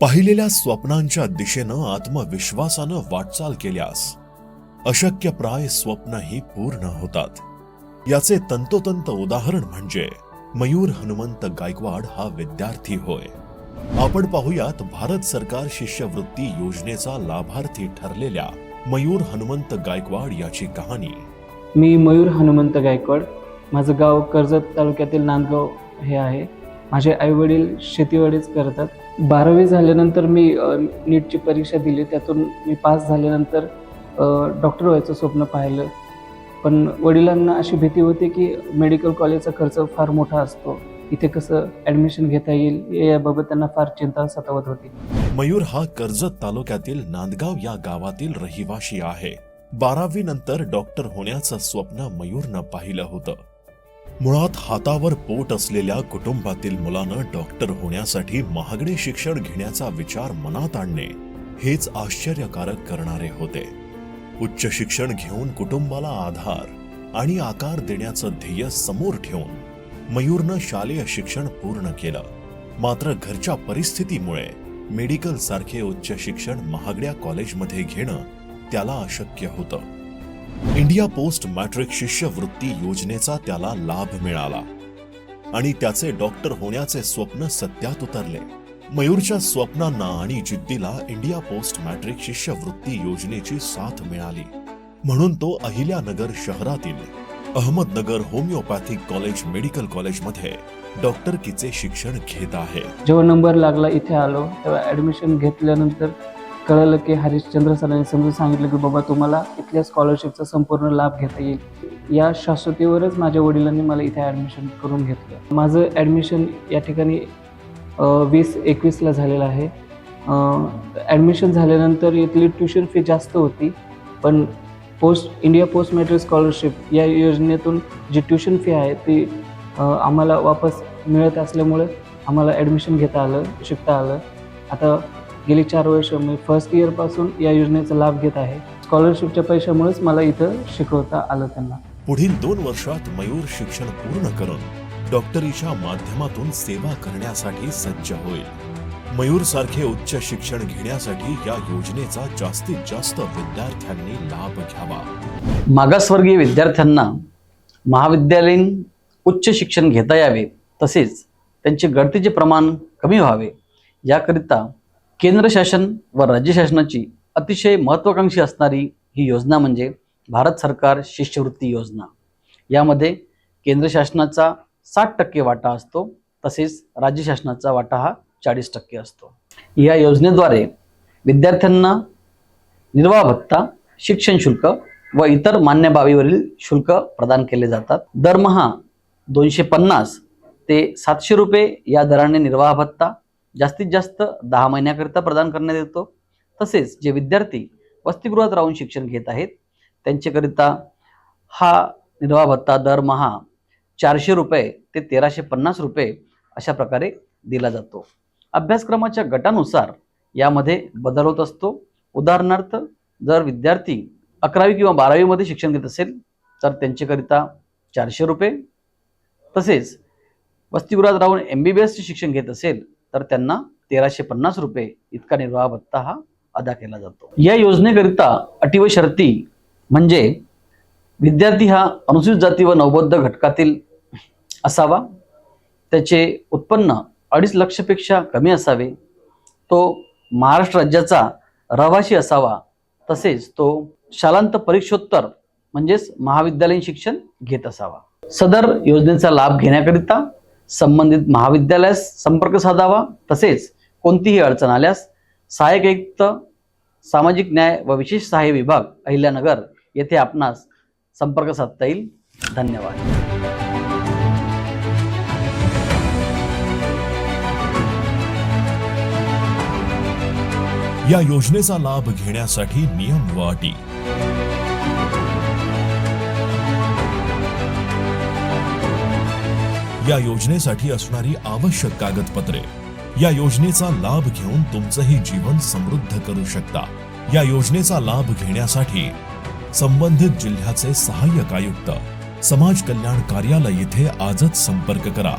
पाहिलेल्या स्वप्नांच्या दिशेनं आत्मविश्वासानं वाटचाल केल्यास अशक्यप्राय स्वप्नही पूर्ण होतात. याचे तंतोतंत उदाहरण म्हणजे मयूर हनुमंत गायकवाड हा विद्यार्थी होय. आपण पाहुयात भारत सरकार शिष्यवृत्ती योजनेचा लाभार्थी ठरलेल्या मयूर हनुमंत गायकवाड याची कहाणी. मी मयूर हनुमंत गायकवाड. माझं गाव कर्जत तालुक्यातील नांदगाव हे आहे. माझे आईवडील शेतीवाडीच करतात. बारावी झाल्यानंतर मी नीटची परीक्षा दिली. त्यातून मी पास झाल्यानंतर डॉक्टर व्हायचं स्वप्न पाहिलं. पण वडिलांना अशी भीती होती की मेडिकल कॉलेजचा खर्च फार मोठा असतो. इथे कसं ॲडमिशन घेता येईल याबाबत त्यांना फार चिंता सतावत होती. मयूर हा कर्जत तालुक्यातील नांदगाव या गावातील रहिवाशी आहे. बारावी नंतर डॉक्टर होण्याचं स्वप्न मयूरनं पाहिलं होतं. मुळात हातावर पोट असलेल्या कुटुंबातील मुलानं डॉक्टर होण्यासाठी महागडे शिक्षण घेण्याचा विचार मनात आणणे हेच आश्चर्यकारक करणारे होते. उच्च शिक्षण घेऊन कुटुंबाला आधार आणि आकार देण्याचं ध्येय समोर ठेवून मयूरनं शालेय शिक्षण पूर्ण केलं. मात्र घरच्या परिस्थितीमुळे मेडिकल सारखे उच्च शिक्षण महागड्या कॉलेजमध्ये घेणं त्याला अशक्य होतं. इंडिया पोस्ट मॅट्रिक शिष्यवृत्ती योजनेचा त्याला लाभ मिळाला. आणि त्याचे डॉक्टर होण्याचे स्वप्न सत्यात उतरले. मयूरच्या स्वप्नांना आणि जिद्दीला इंडिया पोस्ट मॅट्रिक शिष्यवृत्ती योजनेची साथ मिळाली. म्हणून तो अहिल्यानगर शहरातील अहमदनगर होमिओपॅथिक कॉलेज मेडिकल कॉलेजमध्ये डॉक्टरकीचे शिक्षण घेत आहे. जेव्हा नंबर लागला इथे आलो तेव्हा ऍडमिशन घेतल्यानंतर कळलं की हरिश्चंद्र सरांनी समजून सांगितलं की बाबा तुम्हाला इथल्या स्कॉलरशिपचा संपूर्ण लाभ घेता येईल. या शाश्वतीवरच माझ्या वडिलांनी मला इथे ॲडमिशन करून घेतलं. माझं ॲडमिशन या ठिकाणी वीस एकवीसला झालेलं आहे. ॲडमिशन झाल्यानंतर इथली ट्युशन फी जास्त होती पण post India post matric scholarship या योजनेतून जी ट्युशन फी आहे ती आम्हाला वापस मिळत असल्यामुळे आम्हाला ॲडमिशन घेता आलं शिकता आलं. आता गेली चार वर्ष मी फर्स्ट इयरपासून या योजनेचा लाभ घेत आहे. स्कॉलरशिपच्या पैशामुळेच मला इथं शिकवता आलं त्यांना. पुढील दोन वर्षात मयूर शिक्षण पूर्ण करून डॉक्टरीच्या माध्यमातून सेवा करण्यासाठी सज्ज होईल. मयूर सारखे उच्च शिक्षण घेण्यासाठी या योजनेचा जास्तीत जास्त विद्यार्थ्यांनी लाभ घ्यावा. मागासवर्गीय विद्यार्थ्यांना महाविद्यालयीन उच्च शिक्षण घेता यावे तसेच त्यांचे गळतीचे प्रमाण कमी व्हावे याकरिता केंद्र शासन व राज्य शासनाची अतिशय महत्त्वाकांक्षी असणारी ही योजना म्हणजे भारत सरकार शिष्यवृत्ती योजना. यामध्ये केंद्र शासनाचा साठ टक्के वाटा असतो तसेच राज्य शासनाचा वाटा हा चाळीस टक्के असतो. या योजनेद्वारे विद्यार्थ्यांना निर्वाह भत्ता शिक्षण शुल्क व इतर मान्य बाबीवरील शुल्क प्रदान केले जातात. दरमहा दोनशे पन्नास ते सातशे रुपये या दराने निर्वाह भत्ता जास्तीत जास्त दहा महिन्याकरिता प्रदान करण्यात येतो. तसेच जे विद्यार्थी वसतिगृहात राहून शिक्षण घेत आहेत त्यांच्याकरिता हा निर्वाह भत्ता दरमहा चारशे रुपये ते तेराशे पन्नास रुपये अशा प्रकारे दिला जातो. अभ्यासक्रमाच्या गटानुसार यामध्ये बदल होत असतो. उदाहरणार्थ जर विद्यार्थी अकरावी किंवा बारावीमध्ये शिक्षण घेत असेल तर त्यांच्याकरिता चारशे रुपये. तसेच वसतिगृहात राहून एम बी बी एसचे शिक्षण घेत असेल तर त्यांना तेराशे पन्नास रुपये इतका निर्वाह भत्ता हा अदा केला जातो. या योजनेकरिता अटी व शर्ती म्हणजे विद्यार्थी हा अनुसूचित जाती व नवबद्ध घटकातील असावा. त्याचे उत्पन्न अडीच लक्षपेक्षा कमी असावे. तो महाराष्ट्र राज्याचा रहिवासी असावा. तसेच तो शालांत परीक्षोत्तर म्हणजेच महाविद्यालयीन शिक्षण घेत असावा. सदर योजनेचा लाभ घेण्याकरिता संबंधित महाविद्यालयास संपर्क साधावा तसेच कोणतीही अडचण आल्यास सहाय्यक आयुक्त सामाजिक न्याय व विशेष सहाय्य विभाग अहिल्यानगर येथे आपणास संपर्क साधता येईल. धन्यवाद. या योजनेचा लाभ घेण्यासाठी नियम व अटी या योजनेसाठी असणारी आवश्यक कागदपत्रे. या योजनेचा लाभ घेऊन तुमचंही जीवन समृद्ध करू शकता. या योजनेचा लाभ घेण्यासाठी संबंधित जिल्ह्याचे सहाय्यक आयुक्त समाज कल्याण कार्यालय येथे आजच संपर्क करा.